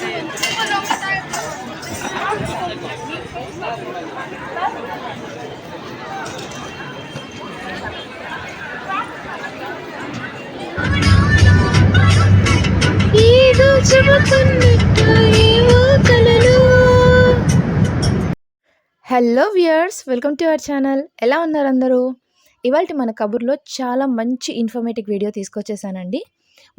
Hello viewers welcome to our channel ఎలా ఉన్నారు అందరూ? ఇవాళ మన కబుర్లో చాలా మంచి ఇన్ఫర్మేటివ్ వీడియో తీసుకొచ్చేసానండి.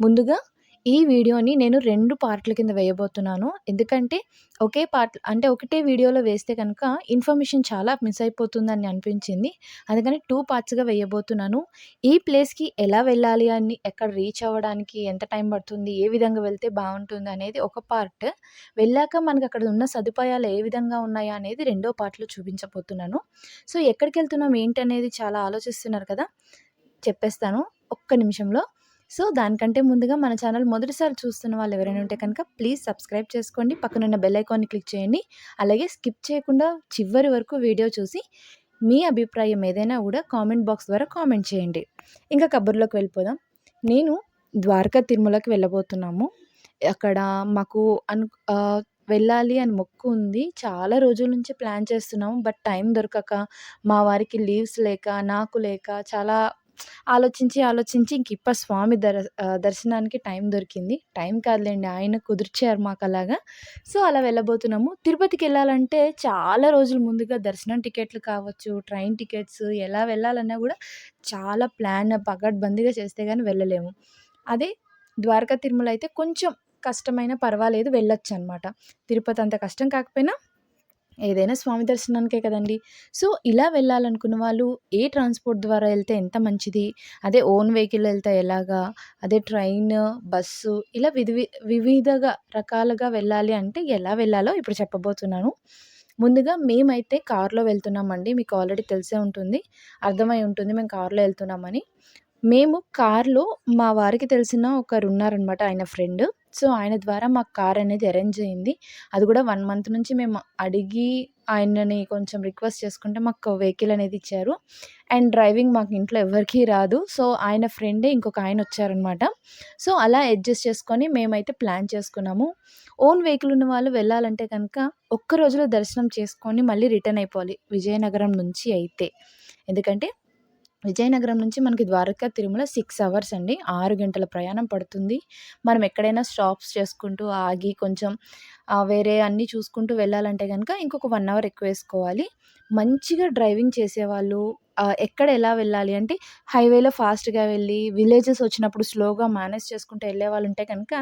ముందుగా ఈ వీడియోని నేను రెండు పార్ట్ల కింద వేయబోతున్నాను. ఎందుకంటే ఒకే పార్ట్ అంటే ఒకటే వీడియోలో వేస్తే కనుక ఇన్ఫర్మేషన్ చాలా మిస్ అయిపోతుందని అనిపించింది. అందుకని టూ పార్ట్స్గా వేయబోతున్నాను. ఈ ప్లేస్కి ఎలా వెళ్ళాలి అని ఎక్కడ రీచ్ అవ్వడానికి ఎంత టైం పడుతుంది ఏ విధంగా వెళ్తే బాగుంటుంది అనేది ఒక పార్ట్. వెళ్ళాక మనకు అక్కడ ఉన్న సదుపాయాలు ఏ విధంగా ఉన్నాయా అనేది రెండో పార్ట్లో చూపించబోతున్నాను. సో ఎక్కడికి వెళ్తున్నాం ఏంటనేది చాలా ఆలోచిస్తున్నారు కదా? చెప్పేస్తాను. ఒక్క నిమిషంలో. సో దానికంటే ముందుగా మన ఛానల్ మొదటిసారి చూస్తున్న వాళ్ళు ఎవరైనా ఉంటే కనుక ప్లీజ్ సబ్స్క్రైబ్ చేసుకోండి. పక్కనున్న బెల్ ఐకాన్ని క్లిక్ చేయండి. అలాగే స్కిప్ చేయకుండా చివరి వరకు వీడియో చూసి మీ అభిప్రాయం ఏదైనా కూడా కామెంట్ బాక్స్ ద్వారా కామెంట్ చేయండి. ఇంకా కబుర్లోకి వెళ్ళిపోదాం. నేను ద్వారకా తిరుమలకి వెళ్ళబోతున్నాము. అక్కడ మాకు అను వెళ్ళాలి అని మొక్కు ఉంది. చాలా రోజుల నుంచి ప్లాన్ చేస్తున్నాము. బట్ టైం దొరకక మా వారికి లీవ్స్ లేక నాకు లేక చాలా ఆలోచించి ఆలోచించి ఇంక ఇప్ప స్వామి దర్ దర్శనానికి టైం దొరికింది. టైం కాదులేండి ఆయన కుదిర్చారు మాకు అలాగా సో అలా వెళ్ళబోతున్నాము. తిరుపతికి వెళ్ళాలంటే చాలా రోజుల ముందుగా దర్శనం టికెట్లు కావచ్చు ట్రైన్ టికెట్స్ ఎలా వెళ్ళాలన్నా కూడా చాలా ప్లాన్ పగడ్బందీగా చేస్తే కానీ వెళ్ళలేము. అదే ద్వారకా తిరుమల అయితే కొంచెం కష్టమైన పర్వాలేదు వెళ్ళొచ్చు అనమాట తిరుపతి అంత కష్టం కాకపోయినా ఏదైనా స్వామి దర్శనానికే కదండి. సో ఇలా వెళ్ళాలనుకున్న వాళ్ళు ఏ ట్రాన్స్పోర్ట్ ద్వారా వెళ్తే ఎంత మంచిది? అదే ఓన్ వెహికల్ వెళ్తే ఎలాగా? అదే ట్రైన్ బస్సు ఇలా విధి వివిధగా రకాలుగా వెళ్ళాలి అంటే ఎలా వెళ్ళాలో ఇప్పుడు చెప్పబోతున్నాను. ముందుగా మేమైతే కారులో వెళ్తున్నామండి. మీకు ఆల్రెడీ తెలిసే ఉంటుంది. అర్థమై ఉంటుంది మేము కారులో వెళ్తున్నామని. మేము కార్లో మా వారికి తెలిసిన ఒకరు ఉన్నారనమాట ఆయన ఫ్రెండ్. సో ఆయన ద్వారా మాకు కార్ అనేది అరేంజ్ అయింది. అది కూడా వన్ మంత్ నుంచి మేము అడిగి ఆయనని కొంచెం రిక్వెస్ట్ చేసుకుంటే మాకు వెహికల్ అనేది ఇచ్చారు. అండ్ డ్రైవింగ్ మాకు ఇంట్లో ఎవరికీ రాదు. సో ఆయన ఫ్రెండే ఇంకొక ఆయన వచ్చారనమాట. సో అలా అడ్జస్ట్ చేసుకొని మేమైతే ప్లాన్ చేసుకున్నాము. ఓన్ వెహికల్ ఉన్న వాళ్ళు వెళ్ళాలంటే కనుక ఒక్క రోజులో దర్శనం చేసుకొని మళ్ళీ రిటర్న్ అయిపోవాలి. విజయనగరం నుంచి అయితే. ఎందుకంటే విజయనగరం నుంచి మనకి ద్వారకా తిరుమల సిక్స్ అవర్స్ అండి. ఆరు గంటల ప్రయాణం పడుతుంది. మనం ఎక్కడైనా స్టాప్స్ చేసుకుంటూ ఆగి కొంచెం వేరే అన్నీ చూసుకుంటూ వెళ్ళాలంటే కనుక ఇంకొక వన్ అవర్ ఎక్కువ వేసుకోవాలి. మంచిగా డ్రైవింగ్ చేసేవాళ్ళు ఎక్కడ ఎలా వెళ్ళాలి అంటే హైవేలో ఫాస్ట్గా వెళ్ళి విలేజెస్ వచ్చినప్పుడు స్లోగా మేనేజ్ చేసుకుంటూ వెళ్ళే వాళ్ళు ఉంటే కనుక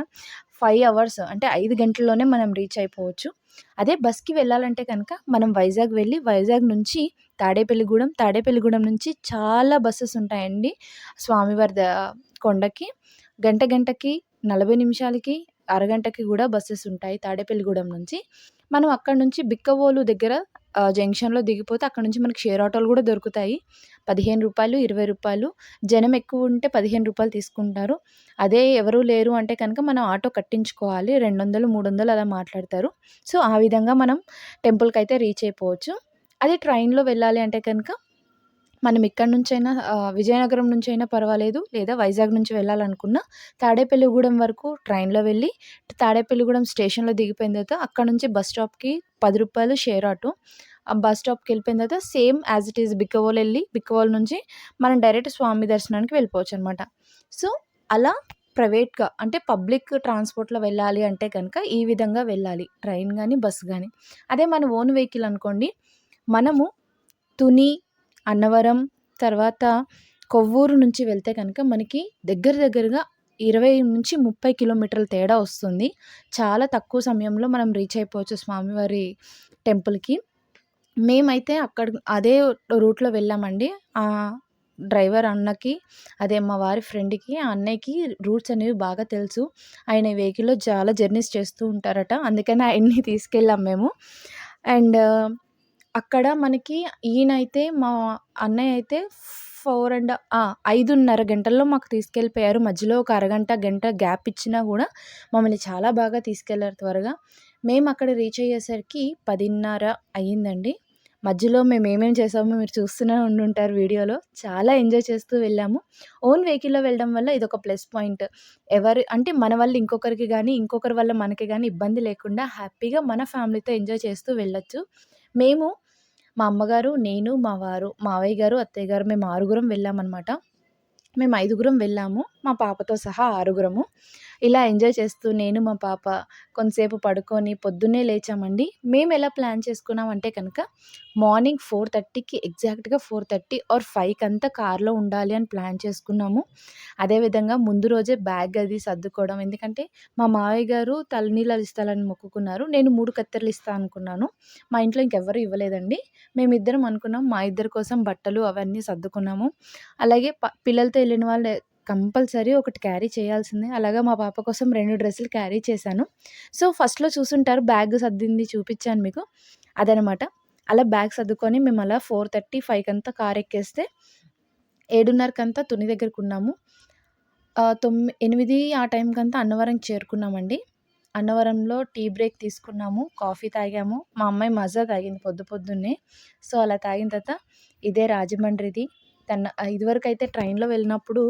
ఫైవ్ అవర్స్ అంటే ఐదు గంటల్లోనే మనం రీచ్ అయిపోవచ్చు. అదే బస్కి వెళ్ళాలంటే కనుక మనం వైజాగ్ వెళ్ళి వైజాగ్ నుంచి తాడేపల్లిగూడెం తాడేపల్లిగూడెం నుంచి చాలా బస్సెస్ ఉంటాయండి స్వామివారి ద కొండకి. గంట గంటకి నలభై నిమిషాలకి అరగంటకి కూడా బస్సెస్ ఉంటాయి తాడేపల్లిగూడెం నుంచి. మనం అక్కడ నుంచి బిక్కవోలు దగ్గర జంక్షన్లో దిగిపోతే అక్కడ నుంచి మనకి షేర్ ఆటోలు కూడా దొరుకుతాయి. పదిహేను రూపాయలు ఇరవై రూపాయలు. జనం ఎక్కువ ఉంటే పదిహేను రూపాయలు తీసుకుంటారు. అదే ఎవరు లేరు అంటే కనుక మనం ఆటో కట్టించుకోవాలి. రెండు వందలు మూడు వందలు అలా మాట్లాడతారు. సో ఆ విధంగా మనం టెంపుల్కి అయితే రీచ్ అయిపోవచ్చు. అదే ట్రైన్లో వెళ్ళాలి అంటే కనుక మనం ఇక్కడ నుంచైనా విజయనగరం నుంచి అయినా పర్వాలేదు. లేదా వైజాగ్ నుంచి వెళ్ళాలనుకున్నా తాడేపల్లిగూడెం వరకు ట్రైన్లో వెళ్ళి తాడేపల్లిగూడెం స్టేషన్లో దిగిపోయిన తర్వాత అక్కడ నుంచి బస్ స్టాప్కి పది రూపాయలు షేర్ ఆటో. ఆ బస్ స్టాప్కి వెళ్ళిపోయిన తర్వాత same as it is Bikkavolu వెళ్ళి బిక్కవోలు నుంచి మనం డైరెక్ట్ స్వామి దర్శనానికి వెళ్ళిపోవచ్చు అనమాట సో అలా ప్రైవేట్గా అంటే పబ్లిక్ ట్రాన్స్పోర్ట్లో వెళ్ళాలి అంటే కనుక ఈ విధంగా వెళ్ళాలి. ట్రైన్ కానీ బస్ కానీ అదే మన ఓన్ వెహికల్ అనుకోండి. మనము తుని అన్నవరం తర్వాత కొవ్వూరు నుంచి వెళ్తే కనుక మనకి దగ్గర దగ్గరగా ఇరవై నుంచి ముప్పై కిలోమీటర్ల తేడా వస్తుంది. చాలా తక్కువ సమయంలో మనం రీచ్ అయిపోవచ్చు స్వామివారి టెంపుల్కి మేమైతే అక్కడ అదే రూట్లో వెళ్ళామండి. ఆ డ్రైవర్ అన్నకి అదే మా వారి ఫ్రెండ్కి ఆ అన్నయ్యకి రూట్స్ అనేవి బాగా తెలుసు. ఆయన వెహికల్లో చాలా జర్నీస్ చేస్తూ ఉంటారట. అందుకని ఆయన్ని తీసుకెళ్ళాం మేము. అండ్ అక్కడ మనకి ఈయనైతే మా అన్నయ్య అయితే ఫోర్ అండ్ ఐదున్నర గంటల్లో మాకు తీసుకెళ్ళిపోయారు. మధ్యలో ఒక అరగంట గంట గ్యాప్ ఇచ్చినా కూడా మమ్మల్ని చాలా బాగా తీసుకెళ్ళారు త్వరగా. మేము అక్కడ రీచ్ అయ్యేసరికి పదిన్నర అయ్యిందండి. మధ్యలో మేము ఏమేమి చేసామో మీరు చూస్తూనే ఉండుంటారు వీడియోలో. చాలా ఎంజాయ్ చేస్తూ వెళ్ళాము. ఓన్ వెహికల్లో వెళ్ళడం వల్ల ఇది ఒక ప్లస్ పాయింట్. ఎవరు అంటే మన వల్ల ఇంకొకరికి కానీ ఇంకొకరి వల్ల మనకి కానీ ఇబ్బంది లేకుండా హ్యాపీగా మన ఫ్యామిలీతో ఎంజాయ్ చేస్తూ వెళ్ళొచ్చు. మేము మా అమ్మగారు నేను మా వారు మావయ్య గారు అత్తయ్య గారు మేము ఆరుగురం వెళ్ళామన్నమాట. మేము ఐదుగురం వెళ్ళాము. మా పాపతో సహా ఆరుగురము. ఇలా ఎంజాయ్ చేస్తూ నేను మా పాప కొంతసేపు పడుకొని పొద్దున్నే లేచామండి. మేము ఎలా ప్లాన్ చేసుకున్నామంటే కనుక మార్నింగ్ ఫోర్ థర్టీకి ఎగ్జాక్ట్గా ఫోర్ థర్టీ ఆర్ ఫైవ్కి అంతా కార్లో ఉండాలి అని ప్లాన్ చేసుకున్నాము. అదేవిధంగా ముందు రోజే బ్యాగ్ అది సర్దుకోవడం. ఎందుకంటే మా మావయ్య గారు తలనీళ్ళు ఇస్తాలని మొక్కుకున్నారు. నేను మూడు కత్తెరలు ఇస్తాను అనుకున్నాను. మా ఇంట్లో ఇంకెవ్వరు ఇవ్వలేదండి. మేమిద్దరం అనుకున్నాం మా ఇద్దరి కోసం బట్టలు అవన్నీ సర్దుకున్నాము. అలాగే ప పిల్లలతో వెళ్ళిన వాళ్ళు కంపల్సరీ ఒకటి క్యారీ చేయాల్సిందే. అలాగా మా పాప కోసం రెండు డ్రెస్సులు క్యారీ చేశాను. సో ఫస్ట్లో చూసుంటారు బ్యాగ్ సర్దింది చూపించాను మీకు. అదనమాట. అలా బ్యాగ్ సర్దుకొని మేము అలా ఫోర్ థర్టీ ఫైవ్కి అంతా కార్ ఎక్కేస్తే ఏడున్నరకంతా తుని దగ్గరకు ఉన్నాము. తొమ్మిది ఎనిమిది ఆ టైంకి అంతా అన్నవరం చేరుకున్నామండి. అన్నవరంలో టీ బ్రేక్ తీసుకున్నాము కాఫీ తాగాము. మా అమ్మాయి మజా తాగింది పొద్దు పొద్దున్నే. సో అలా తాగిన తర్వాత ఇదే రాజమండ్రిది. తన ఇదివరకు అయితే ట్రైన్లో వెళ్ళినప్పుడు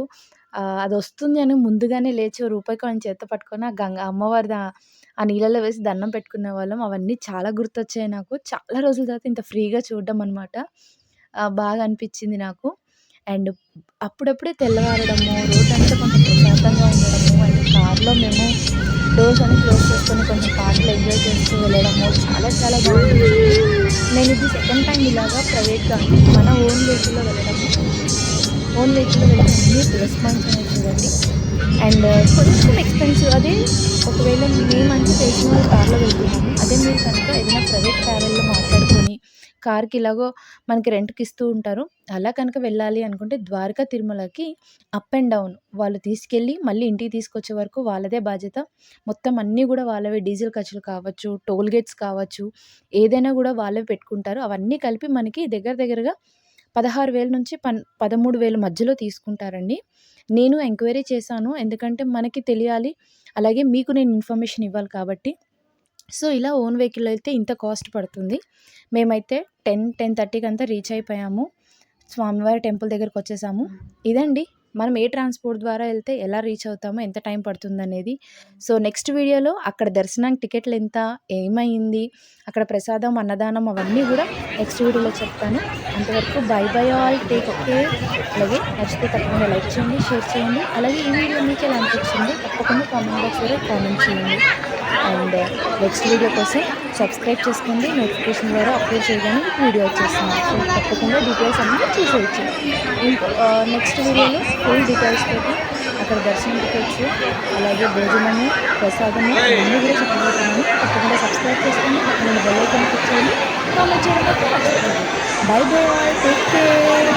అది వస్తుంది అని ముందుగానే లేచి రూపాయి కాయిన్ చేత్తో పట్టుకొని ఆ గంగ అమ్మవారి ఆ నీళ్ళలో వేసి దండం పెట్టుకునే వాళ్ళం. అవన్నీ చాలా గుర్తొచ్చాయి నాకు. చాలా రోజుల తర్వాత ఇంత ఫ్రీగా చూడడం అనమాట బాగా అనిపించింది నాకు. అండ్ అప్పుడప్పుడే తెల్లవారడము రోజంతా కొంచెం ప్రశాంతంగా ఉండడము అండ్ కార్లో మేము డోర్స్ అని క్లోజ్ చేసుకొని కొంచెం పాటలు ఎంజాయ్ చేస్తూ వెళ్ళడము చాలా చాలా బాగుంది. నేను ఇది సెకండ్ టైం ఇలాగా ప్రైవేట్గా మన ఓన్ వెహికల్లో వెళ్ళడము. ఓన్లీ వెహికల్లో వెళ్ళడం రెస్పాన్స్ అనేది చూడండి. అండ్ uh, కొంచెం ఎక్స్పెన్సివ్ అదే ఒకవేళ మేమంటే తెలిసిన వాళ్ళు కార్లో వెళ్తున్నాము. అదే మీరు కనుక ఏదైనా ప్రైవేట్ ట్రావెల్లో మాట్లాడుకొని కార్కి ఇలాగో మనకి రెంట్కి ఇస్తూ ఉంటారు. అలా కనుక వెళ్ళాలి అనుకుంటే ద్వారకా తిరుమలకి అప్ అండ్ డౌన్ వాళ్ళు తీసుకెళ్ళి మళ్ళీ ఇంటికి తీసుకొచ్చే వరకు వాళ్ళదే బాధ్యత. మొత్తం అన్నీ కూడా వాళ్ళవే. డీజిల్ ఖర్చులు కావచ్చు టోల్ గేట్స్ కావచ్చు ఏదైనా కూడా వాళ్ళే పెట్టుకుంటారు. అవన్నీ కలిపి మనకి దగ్గర దగ్గరగా పదహారు వేల నుంచి పన్ పదమూడు వేల మధ్యలో తీసుకుంటారండి. నేను ఎంక్వైరీ చేశాను. ఎందుకంటే మనకి తెలియాలి. అలాగే మీకు నేను ఇన్ఫర్మేషన్ ఇవ్వాలి కాబట్టి. సో ఇలా ఓన్ వెహికల్ అయితే ఇంత కాస్ట్ పడుతుంది. మేమైతే టెన్ టెన్ థర్టీకి అంతా రీచ్ అయిపోయాము. స్వామివారి టెంపుల్ దగ్గరకు వచ్చేసాము. ఇదండి మనం ఏ ట్రాన్స్పోర్ట్ ద్వారా వెళ్తే ఎలా రీచ్ అవుతామో ఎంత టైం పడుతుంది అనేది సో నెక్స్ట్ వీడియోలో అక్కడ దర్శనానికి టికెట్లు ఎంత ఏమైంది అక్కడ ప్రసాదం అన్నదానం అవన్నీ కూడా నెక్స్ట్ వీడియోలో చెప్తాను. అంతవరకు bye bye all take okay అలాగే నచ్చితే తప్పకుండా లైక్ చేయండి షేర్ చేయండి. అలాగే ఈ వీడియో మీకు ఎలా అనిపించింది తప్పకుండా కామెంట్ బాక్స్లో కామెంట్ చేయండి. అండ్ నెక్స్ట్ వీడియో కోసం సబ్స్క్రైబ్ చేసుకోండి. నోటిఫికేషన్ ద్వారా అప్లోడ్ చేయగానే మీకు వీడియో వచ్చేస్తుంది. సో తప్పకుండా డీటెయిల్స్ అన్నీ చూసేయచ్చు. ఇంకో నెక్స్ట్ వీడియోలో ఫుల్ డీటెయిల్స్ తోటి అక్కడ దర్శనం పెట్టచ్చు అలాగే భోజనము ప్రసాదము అన్నీ కూడా చెప్పబోతున్నాను. తప్పకుండా సబ్స్క్రైబ్ చేసుకోండి. నేను బెల్ ఐకాన్ క్లిక్ చేయండి. కామెంట్ చేయడం బై బై టేక్ కేర్